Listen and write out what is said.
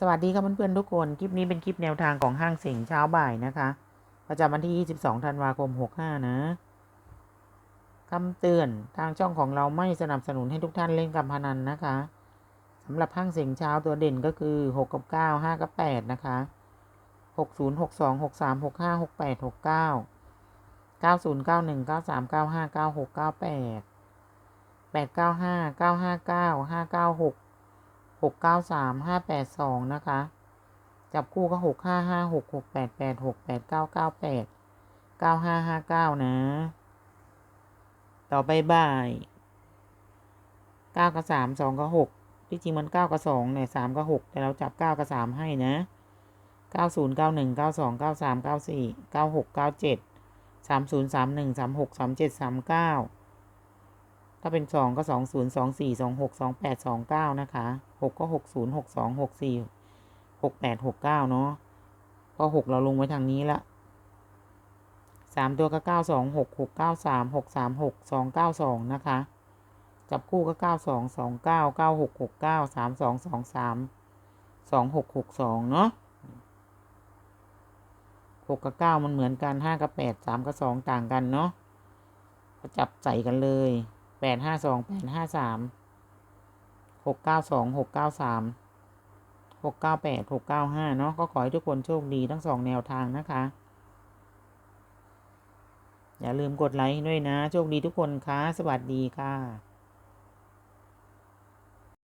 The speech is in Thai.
สวัสดีครับเพื่อนๆทุกคน คลิปนี้เป็นคลิปแนวทางของห้างเสียงเช้าบ่ายนะคะ ประจำวันที่ 22 ธันวาคม 65 นะคำเตือนทางช่องของเราไม่สนับสนุนให้ทุกท่านเล่นการพนันนะคะสำหรับห้างเสียงเช้าตัวเด่นก็คือ 6 กับ 9 5 กับ 8 นะคะ 60 62 63 65 68 69 90 91 93 95 96 98 895 959 596 หกเก้าสามห้าแปดสองนะคะ จับคู่ก็หกห้าห้าหกหกแปดแปดหกแปดเก้าเก้าแปดเก้าห้าห้าเก้านะ ต่อไปบ่ายเก้ากับสามสองกับหกที่จริงมันเก้ากับสองเนี่ยสามกับหกแต่เราจับเก้ากับสามให้นะเก้าศูนย์เก้าหนึ่งเก้าสองเก้าสามเก้าสี่เก้าหกเก้าเจ็ดสามศูนย์สามหนึ่งสามหกสามเจ็ดสามเก้า ถ้าเป็นสองก็สองศูนย์สองสี่สองหกสองแปดสองเก้านะคะหกก็หกศูนย์หกสองหกสี่หกแปดหกเก้าเนาะก็หกเราลงไว้ทางนี้ละสามตัวก็เก้าสองหกหกเก้าสามหกสามหกสองเก้าสองนะคะ จับคู่ก็เก้าสองสองเก้าเก้าหกหกเก้าสามสองสองสามสองหกหกสองเนาะหกกับเก้ามันเหมือนกันห้ากับแปดสามกับสองต่างกันเนาะก็จับใส่กันเลย แปดห้าสองแปดห้าสามหกเก้าสองหกเก้าสามหกเก้าแปดหกเก้าห้าเนาะก็ขอให้ทุกคนโชคดีทั้งสองแนวทางนะคะ อย่าลืมกดไลค์ด้วยนะ โชคดีทุกคนค่ะสวัสดีค่ะ